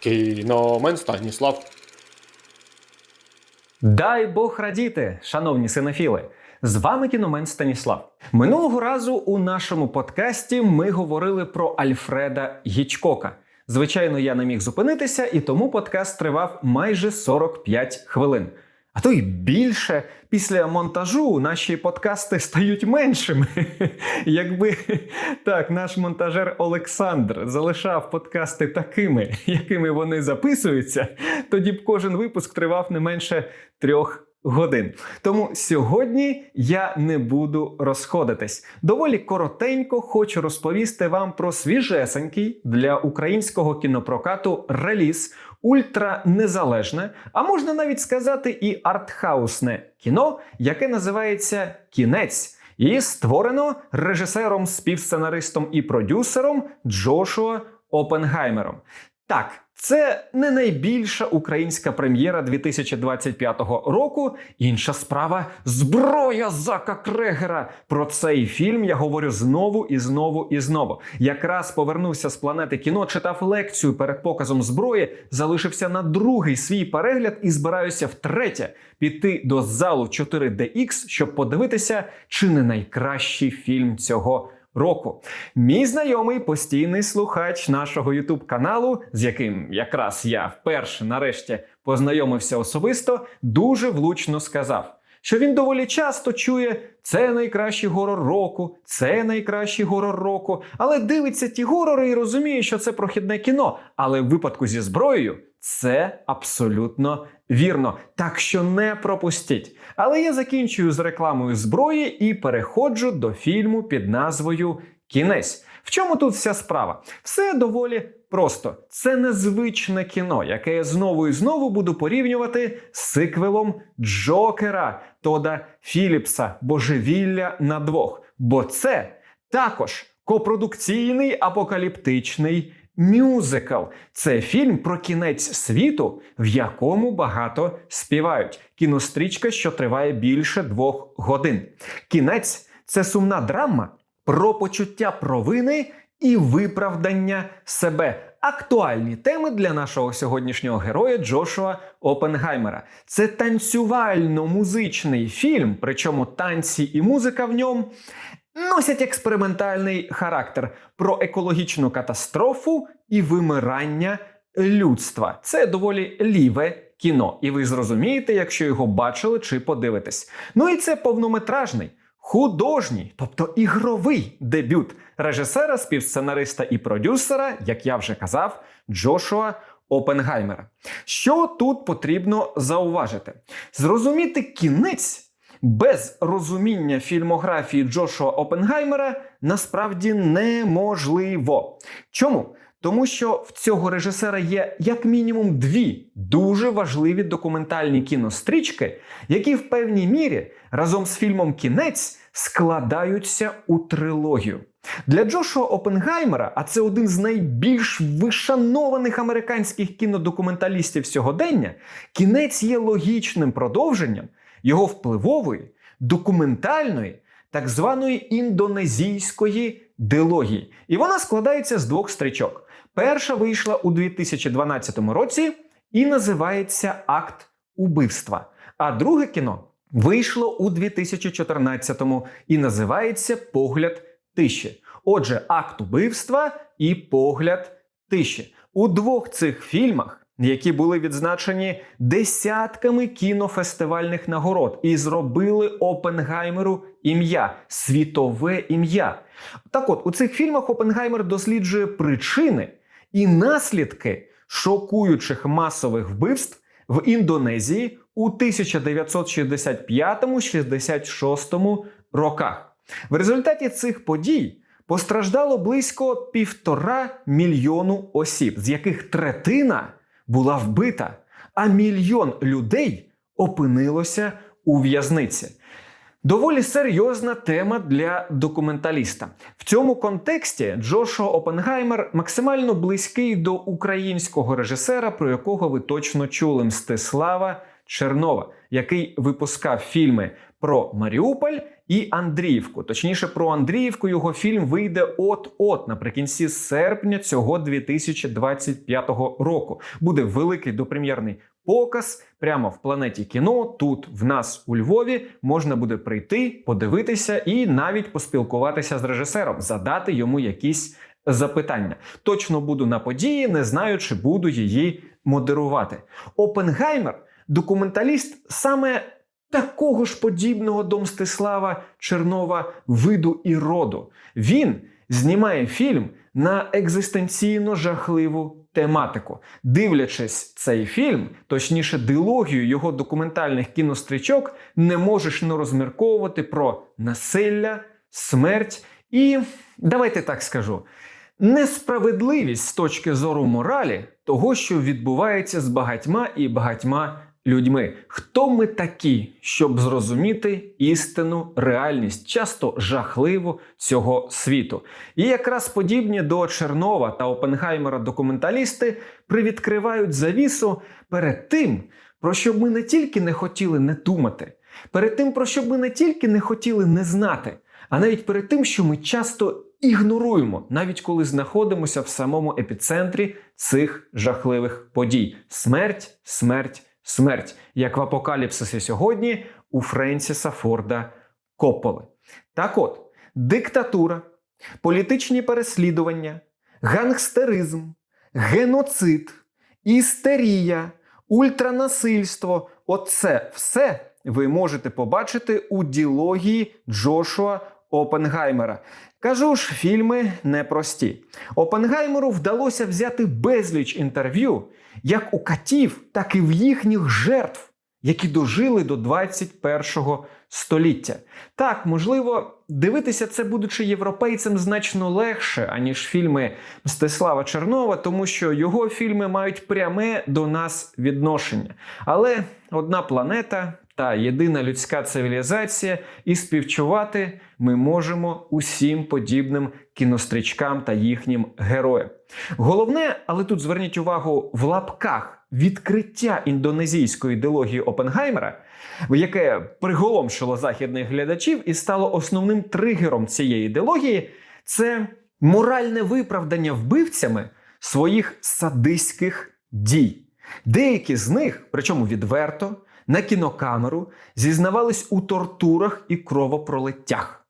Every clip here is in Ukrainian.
Кіномен Станіслав. Дай Бог радіти, шановні синофіли! З вами кіномен Станіслав. Минулого разу у нашому подкасті ми говорили про Альфреда Гічкока. Звичайно, я не міг зупинитися, і тому подкаст тривав майже 45 хвилин. А то й більше після монтажу наші подкасти стають меншими. Якби так, наш монтажер Олександр залишав подкасти такими, якими вони записуються, тоді б кожен випуск тривав не менше трьох годин. Тому сьогодні я не буду розходитись. Доволі коротенько хочу розповісти вам про свіжесенький для українського кінопрокату реліз ультранезалежне, а можна навіть сказати і артхаусне кіно, яке називається Кінець. І створено режисером, співсценаристом і продюсером Джошуа Опенгаймером. Так, це не найбільша українська прем'єра 2025 року. Інша справа зброя Зака Крегера. Про цей фільм я говорю знову і знову і знову. Якраз повернувся з планети кіно, читав лекцію перед показом зброї, залишився на другий свій перегляд і збираюся втретє піти до залу 4DX, щоб подивитися, чи не найкращий фільм цього року. Мій знайомий постійний слухач нашого Ютуб каналу, з яким якраз я вперше нарешті познайомився особисто, дуже влучно сказав. Що він доволі часто чує це найкращий горор року, це найкращий горор року, але дивиться ті горори і розуміє, що це прохідне кіно. Але в випадку зі зброєю це абсолютно вірно. Так що не пропустіть. Але я закінчую з рекламою зброї і переходжу до фільму під назвою Кінець. В чому тут вся справа? Все доволі просто. Це незвичне кіно, яке я знову і знову буду порівнювати з сиквелом Джокера Тода Філіпса Божевілля на двох. Бо це також копродукційний апокаліптичний мюзикл. Це фільм про кінець світу, в якому багато співають. Кінострічка, що триває більше двох годин. Кінець це сумна драма про почуття провини і виправдання себе. Актуальні теми для нашого сьогоднішнього героя Джошуа Опенгаймера. Це танцювально-музичний фільм, причому танці і музика в ньому носять експериментальний характер про екологічну катастрофу і вимирання людства. Це доволі ліве кіно, і ви зрозумієте, якщо його бачили чи подивитесь. Ну і це повнометражний. Художній, тобто ігровий дебют режисера, співсценариста і продюсера, як я вже казав, Джошуа Опенгаймера. Що тут потрібно зауважити? Зрозуміти кінець без розуміння фільмографії Джошуа Опенгаймера насправді неможливо. Чому? Тому що в цього режисера є як мінімум дві дуже важливі документальні кінострічки, які в певній мірі разом з фільмом Кінець складаються у трилогію. Для Джошуа Опенгаймера, а це один з найбільш вишанованих американських кінодокументалістів сьогодення, кінець є логічним продовженням його впливової, документальної, так званої індонезійської дилогії. І вона складається з двох стрічок. Перша вийшла у 2012 році і називається Акт убивства. А друге кіно вийшло у 2014-му і називається Погляд тиші. Отже, акт убивства і погляд тиші. У двох цих фільмах, які були відзначені десятками кінофестивальних нагород, і зробили Опенгаймеру ім'я, світове ім'я. Так от, у цих фільмах Опенгаймер досліджує причини і наслідки шокуючих масових вбивств в Індонезії у 1965-66 роках. В результаті цих подій постраждало близько півтора мільйону осіб, з яких третина була вбита, а мільйон людей опинилося у в'язниці. Доволі серйозна тема для документаліста. В цьому контексті Джошуа Опенгаймер максимально близький до українського режисера, про якого ви точно чули Мстислава Чернова, який випускав фільми про Маріуполь і Андріївку. Точніше, про Андріївку його фільм вийде от-от наприкінці серпня цього 2025 року. Буде великий допрем'єрний показ прямо в планеті кіно. Тут в нас у Львові можна буде прийти, подивитися і навіть поспілкуватися з режисером, задати йому якісь запитання. Точно буду на події, не знаю, чи буду її модерувати. Опенгаймер документаліст саме такого ж подібного до Мстислава Чернова виду і роду. Він знімає фільм на екзистенційно жахливу тематику. Дивлячись цей фільм, точніше, дилогію його документальних кінострічок, не можеш не розмірковувати про насилля, смерть і, давайте так скажу, несправедливість з точки зору моралі того, що відбувається з багатьма і багатьма людьми. Хто ми такі, щоб зрозуміти істину, реальність, часто жахливу цього світу? І якраз подібні до Чернова та Опенгаймера документалісти привідкривають завісу перед тим, про що ми не тільки не хотіли не думати, перед тим, про що ми не тільки не хотіли не знати, а навіть перед тим, що ми часто ігноруємо, навіть коли знаходимося в самому епіцентрі цих жахливих подій: смерть, смерть, смерть, як в апокаліпсисі сьогодні у Френсіса Форда Копполи. Так от, диктатура, політичні переслідування, гангстеризм, геноцид, істерія, ультранасильство оце все ви можете побачити у діалогії Джошуа Опенгаймера. Кажу ж, фільми непрості. Опенгаймеру вдалося взяти безліч інтерв'ю як у катів, так і в їхніх жертв, які дожили до 21-го століття. Так, можливо, дивитися це, будучи європейцем, значно легше, аніж фільми Мстислава Чернова, тому що його фільми мають пряме до нас відношення. Але одна планета та єдина людська цивілізація, і співчувати ми можемо усім подібним кінострічкам та їхнім героям. Головне, але тут зверніть увагу в лапках відкриття індонезійської ідеології Опенгаймера, яке приголомшило західних глядачів і стало основним тригером цієї ідеології, це моральне виправдання вбивцями своїх садистських дій. Деякі з них, причому відверто, на кінокамеру зізнавались у тортурах і кровопролиттях.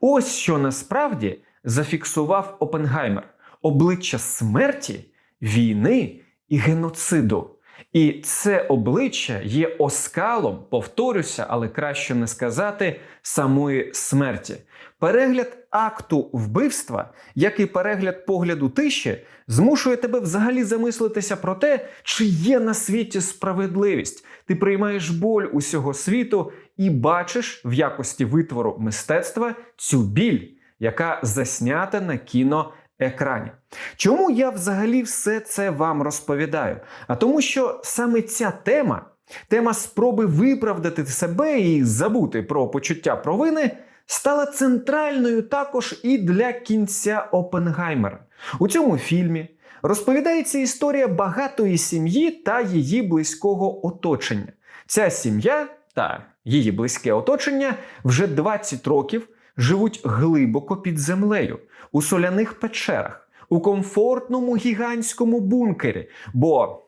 Ось що насправді зафіксував Опенгаймер обличчя смерті, війни і геноциду. І це обличчя є оскалом, повторюся, але краще не сказати самої смерті. Перегляд акту вбивства, як і перегляд погляду тиші, змушує тебе взагалі замислитися про те, чи є на світі справедливість. Ти приймаєш боль усього світу і бачиш в якості витвору мистецтва цю біль, яка заснята на кіно. Екрані. Чому я взагалі все це вам розповідаю? А тому, що саме ця тема, тема спроби виправдати себе і забути про почуття провини, стала центральною також і для кінця Опенгаймера. У цьому фільмі розповідається історія багатої сім'ї та її близького оточення. Ця сім'я та її близьке оточення вже 20 років живуть глибоко під землею, у соляних печерах, у комфортному гігантському бункері. Бо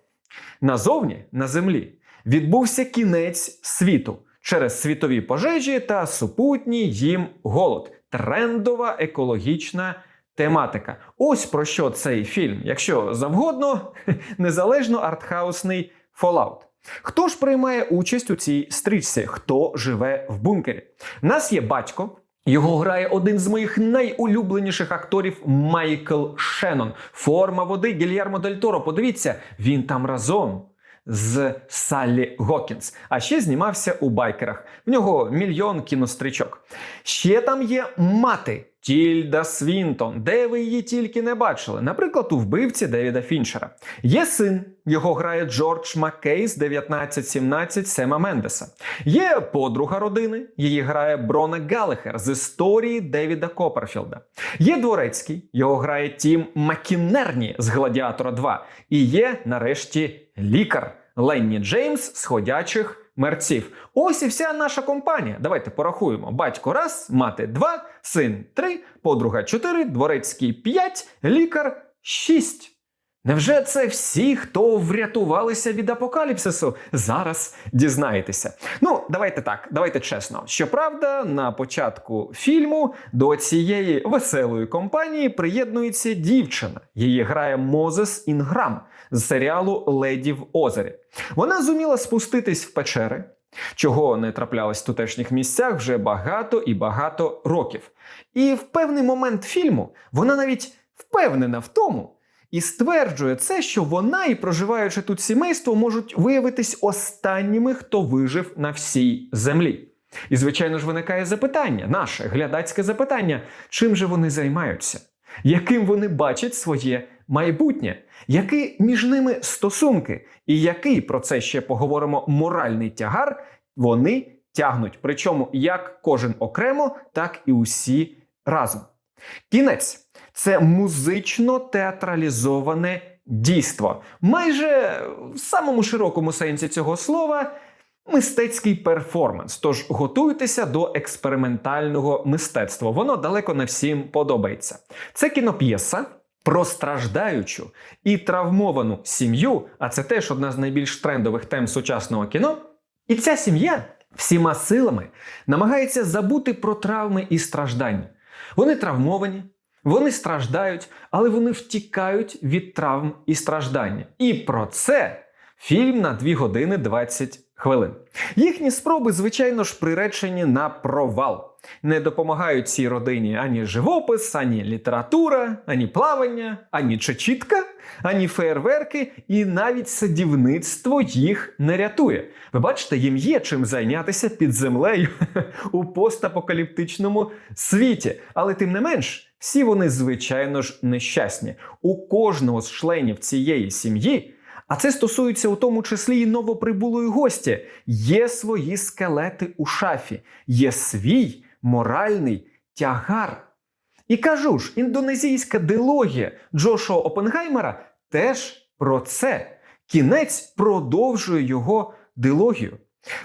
назовні на землі відбувся кінець світу через світові пожежі та супутній їм голод. Трендова екологічна тематика. Ось про що цей фільм, якщо завгодно, незалежно артхаусний Fallout. Хто ж приймає участь у цій стрічці? Хто живе в бункері? Нас є батько. Його грає один з моїх найулюбленіших акторів Майкл Шеннон. Форма води Гільярмо Дель Торо. Подивіться, він там разом з Саллі Гокінс. А ще знімався у байкерах. В нього мільйон кінострічок. Ще там є мати Тільда Свінтон, де ви її тільки не бачили. Наприклад, у вбивці Девіда Фінчера. Є син, його грає Джордж Маккей з 1917 Сема Мендеса. Є подруга родини, її грає Брона Галлехер з історії Девіда Копперфілда. Є дворецький, його грає Тім Макінерні з Гладіатора 2. І є, нарешті, лікар Ленні Джеймс з ходячих мерців. Ось і вся наша компанія. Давайте порахуємо: батько раз, мати два, син три, подруга чотири, дворецький п'ять, лікар шість. Невже це всі, хто врятувалися від апокаліпсису? Зараз дізнаєтеся. Ну, давайте так, давайте чесно. Щоправда, на початку фільму до цієї веселої компанії приєднується дівчина. Її грає Мозес Інграм з серіалу Леді в озері. Вона зуміла спуститись в печери, чого не траплялось в тутешніх місцях вже багато і багато років. І в певний момент фільму вона навіть впевнена в тому. І стверджує це, що вона і проживаючи тут сімейство можуть виявитись останніми, хто вижив на всій землі. І, звичайно ж, виникає запитання, наше глядацьке запитання, чим же вони займаються, яким вони бачать своє майбутнє, які між ними стосунки, і який про це ще поговоримо моральний тягар вони тягнуть. Причому як кожен окремо, так і усі разом. Кінець це музично театралізоване дійство. Майже в самому широкому сенсі цього слова мистецький перформанс. Тож готуйтеся до експериментального мистецтва. Воно далеко не всім подобається. Це кіноп'єса. Про страждаючу і травмовану сім'ю, а це теж одна з найбільш трендових тем сучасного кіно. І ця сім'я всіма силами намагається забути про травми і страждання. Вони травмовані, вони страждають, але вони втікають від травм і страждання. І про це фільм на 2 години 20 хвилин. Їхні спроби, звичайно ж, приречені на провал. Не допомагають цій родині ані живопис, ані література, ані плавання, ані чечітка, ані фейерверки, і навіть садівництво їх не рятує. Ви бачите, їм є чим зайнятися під землею у постапокаліптичному світі. Але тим не менш, всі вони, звичайно ж, нещасні. У кожного з членів цієї сім'ї. А це стосується у тому числі і новоприбулої гості. Є свої скелети у шафі, є свій моральний тягар. І кажу ж, індонезійська дилогія Джошуа Опенгаймера теж про це. Кінець продовжує його дилогію.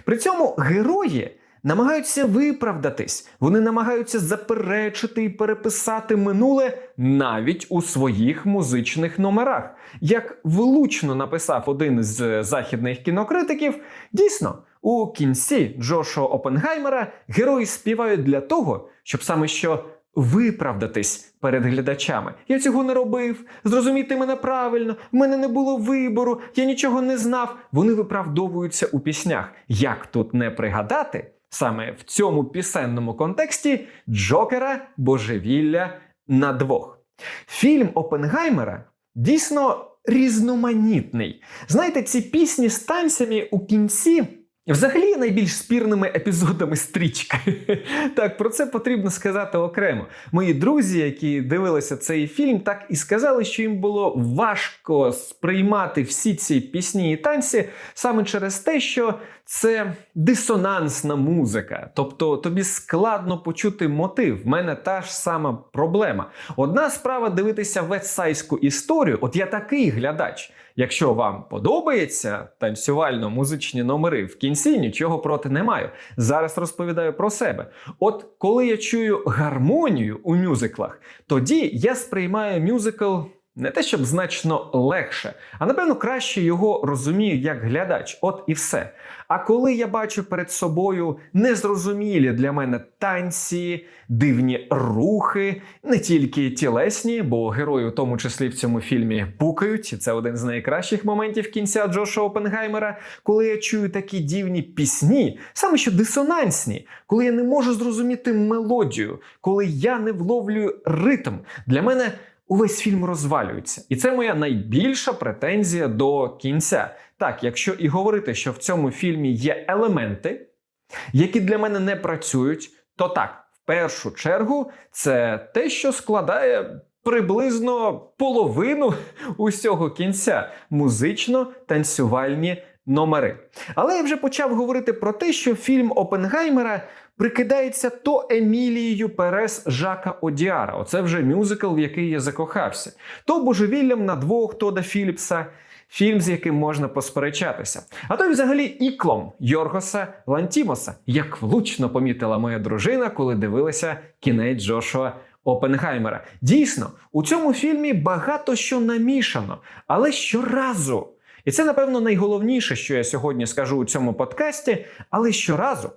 При цьому герої намагаються виправдатись, вони намагаються заперечити і переписати минуле навіть у своїх музичних номерах. Як влучно написав один з західних кінокритиків, дійсно. У кінці Джошуа Опенгаймера герої співають для того, щоб саме що виправдатись перед глядачами. Я цього не робив, зрозумійте мене правильно, в мене не було вибору, я нічого не знав. Вони виправдовуються у піснях. Як тут не пригадати саме в цьому пісенному контексті Джокера Божевілля на двох. Фільм Опенгаймера дійсно різноманітний. Знаєте, ці пісні з танцями у кінці. Взагалі найбільш спірними епізодами стрічки. Так, про це потрібно сказати окремо. Мої друзі, які дивилися цей фільм, так і сказали, що їм було важко сприймати всі ці пісні і танці саме через те, що це дисонансна музика. Тобто тобі складно почути мотив. В мене та ж сама проблема. Одна справа дивитися вестсайську історію. От я такий глядач. Якщо вам подобається танцювально-музичні номери в кінці, нічого проти не маю. Зараз розповідаю про себе. От коли я чую гармонію у мюзиклах, тоді я сприймаю мюзикл не те, щоб значно легше, а напевно краще його розумію як глядач. От і все. А коли я бачу перед собою незрозумілі для мене танці, дивні рухи, не тільки тілесні, бо герої, у тому числі в цьому фільмі, пукають, це один з найкращих моментів кінця Джоша Опенгаймера, коли я чую такі дивні пісні, саме що дисонансні, коли я не можу зрозуміти мелодію, коли я не вловлюю ритм, для мене. Увесь фільм розвалюється, і це моя найбільша претензія до кінця. Так, якщо і говорити, що в цьому фільмі є елементи, які для мене не працюють, то так, в першу чергу, це те, що складає приблизно половину усього кінця музично-танцювальні номери. Але я вже почав говорити про те, що фільм Опенгаймера прикидається то Емілією Перес Жака Одіара. Оце вже мюзикл, в який я закохався, то божевіллям на двох Тода Філіпса. фільм, з яким можна посперечатися. А то й взагалі іклом Йоргоса Лантімоса, як влучно помітила моя дружина, коли дивилася кінець Джошуа Опенгаймера. Дійсно, у цьому фільмі багато що намішано, але щоразу. І це, напевно, найголовніше, що я сьогодні скажу у цьому подкасті, але щоразу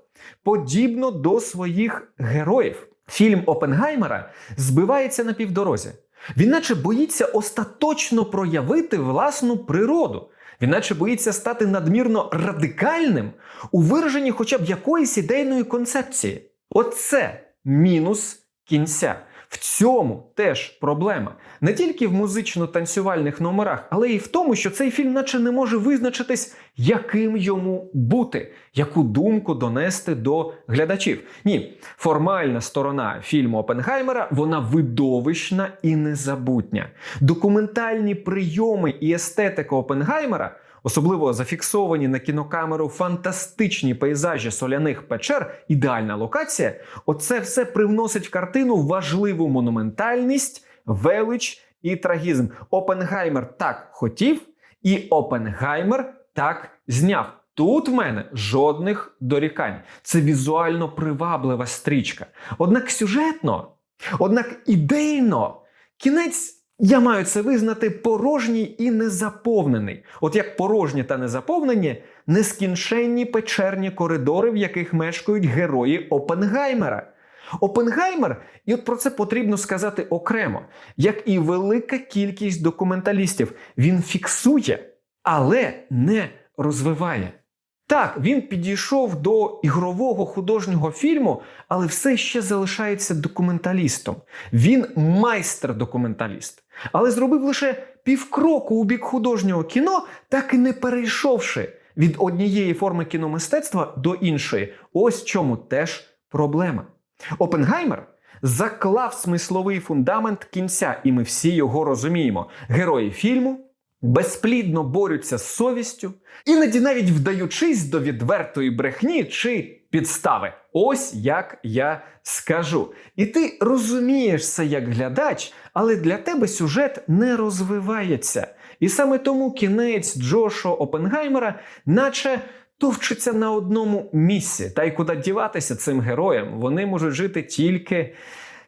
подібно до своїх героїв. Фільм Опенгаймера збивається на півдорозі. Він наче боїться остаточно проявити власну природу. Він наче боїться стати надмірно радикальним у вираженні хоча б якоїсь ідейної концепції. Оце мінус кінця. В цьому теж проблема. Не тільки в музично-танцювальних номерах, але й в тому, що цей фільм наче не може визначитись, яким йому бути, яку думку донести до глядачів. Ні, формальна сторона фільму Опенгаймера вона видовищна і незабутня. Документальні прийоми і естетика Опенгаймера. Особливо зафіксовані на кінокамеру фантастичні пейзажі соляних печер, ідеальна локація. Оце все привносить в картину важливу монументальність, велич і трагізм. Опенгаймер так хотів, і Опенгаймер так зняв. Тут в мене жодних дорікань. Це візуально приваблива стрічка. Однак сюжетно, однак ідейно, кінець. Я маю це визнати порожній і незаповнений. От як порожні та незаповнені нескінченні печерні коридори, в яких мешкають герої Опенгаймера. Опенгаймер, і от про це потрібно сказати окремо, як і велика кількість документалістів, він фіксує, але не розвиває. Так, він підійшов до ігрового художнього фільму, але все ще залишається документалістом. Він майстер-документаліст, але зробив лише півкроку у бік художнього кіно, так і не перейшовши від однієї форми кіномистецтва до іншої. Ось чому теж проблема. Опенгаймер заклав смисловий фундамент кінця, і ми всі його розуміємо. Герої фільму безплідно борються з совістю, іноді навіть вдаючись до відвертої брехні чи підстави. Ось як я скажу. І ти розумієш це як глядач, але для тебе сюжет не розвивається. І саме тому кінець Джошуа Опенгаймера, наче товчиться на одному місці. Та й куди діватися цим героям, вони можуть жити тільки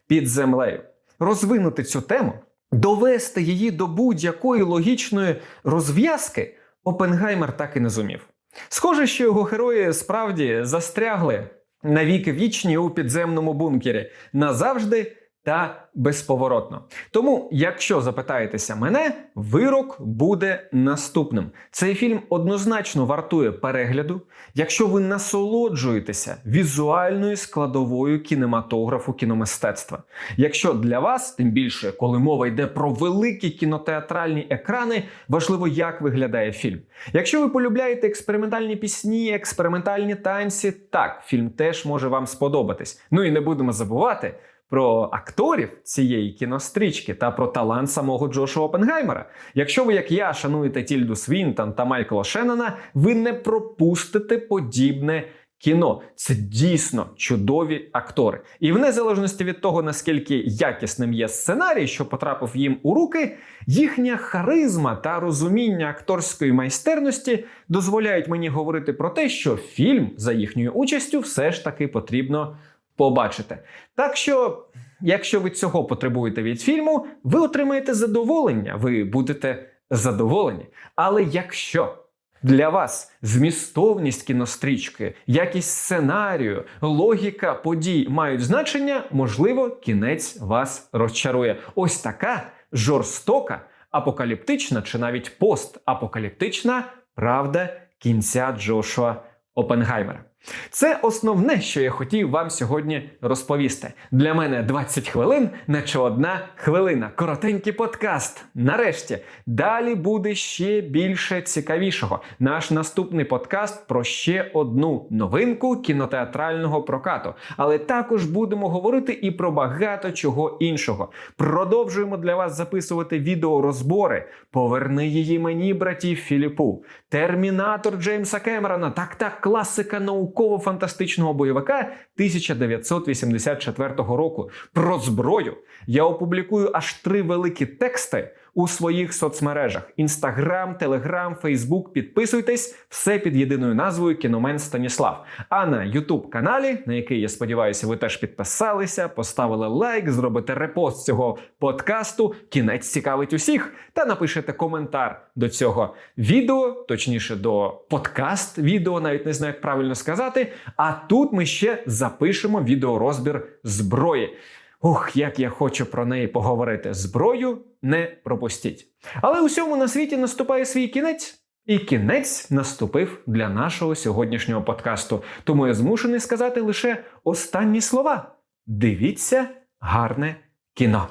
під землею. Розвинути цю тему, довести її до будь-якої логічної розв'язки, Опенгаймер так і не зумів. Схоже, що його герої справді застрягли навіки вічні у підземному бункері назавжди та безповоротно. Тому, якщо запитаєтеся мене, вирок буде наступним. Цей фільм однозначно вартує перегляду, якщо ви насолоджуєтеся візуальною складовою кінематографу кіномистецтва. Якщо для вас, тим більше, коли мова йде про великі кінотеатральні екрани, важливо, як виглядає фільм. Якщо ви полюбляєте експериментальні пісні, експериментальні танці, так, фільм теж може вам сподобатись. Ну і не будемо забувати про акторів цієї кінострічки та про талант самого Джошуа Опенгаймера. Якщо ви, як я, шануєте Тільду Свінтон та Майкла Шеннона, ви не пропустите подібне. Кіно це дійсно чудові актори, і в незалежності від того наскільки якісним є сценарій, що потрапив їм у руки, їхня харизма та розуміння акторської майстерності дозволяють мені говорити про те, що фільм за їхньою участю все ж таки потрібно побачите. Так що, якщо ви цього потребуєте від фільму, ви отримаєте задоволення, ви будете задоволені. Але якщо для вас змістовність кінострічки, якість сценарію, логіка подій мають значення, можливо, кінець вас розчарує. Ось така жорстока, апокаліптична чи навіть постапокаліптична правда кінця Джошуа Опенгаймера. Це основне, що я хотів вам сьогодні розповісти. Для мене 20 хвилин, наче одна хвилина. Коротенький подкаст. Нарешті далі буде ще більше цікавішого. Наш наступний подкаст про ще одну новинку кінотеатрального прокату. Але також будемо говорити і про багато чого іншого. Продовжуємо для вас записувати відеорозбори. Поверни її мені, братів Філіпу. Термінатор Джеймса Кемерона. Так, так, класика науково-фантастичного бойовика 1984 року. Про зброю я опублікую аж три великі тексти у своїх соцмережах: Інстаграм, Телеграм, Фейсбук. Підписуйтесь, все під єдиною назвою Кіномен Станіслав. А на Ютуб каналі, на який я сподіваюся, ви теж підписалися, поставили лайк, зробите репост цього подкасту. Кінець цікавить усіх, та напишете коментар до цього відео, точніше до подкаст відео, навіть не знаю, як правильно сказати. А тут ми ще запишемо відеорозбір зброї. Ух, як я хочу про неї поговорити. Зброю не пропустіть. Але усьому на світі наступає свій кінець. І кінець наступив для нашого сьогоднішнього подкасту. Тому я змушений сказати лише останні слова: дивіться гарне кіно.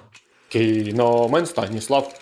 Кіномен Станіслав.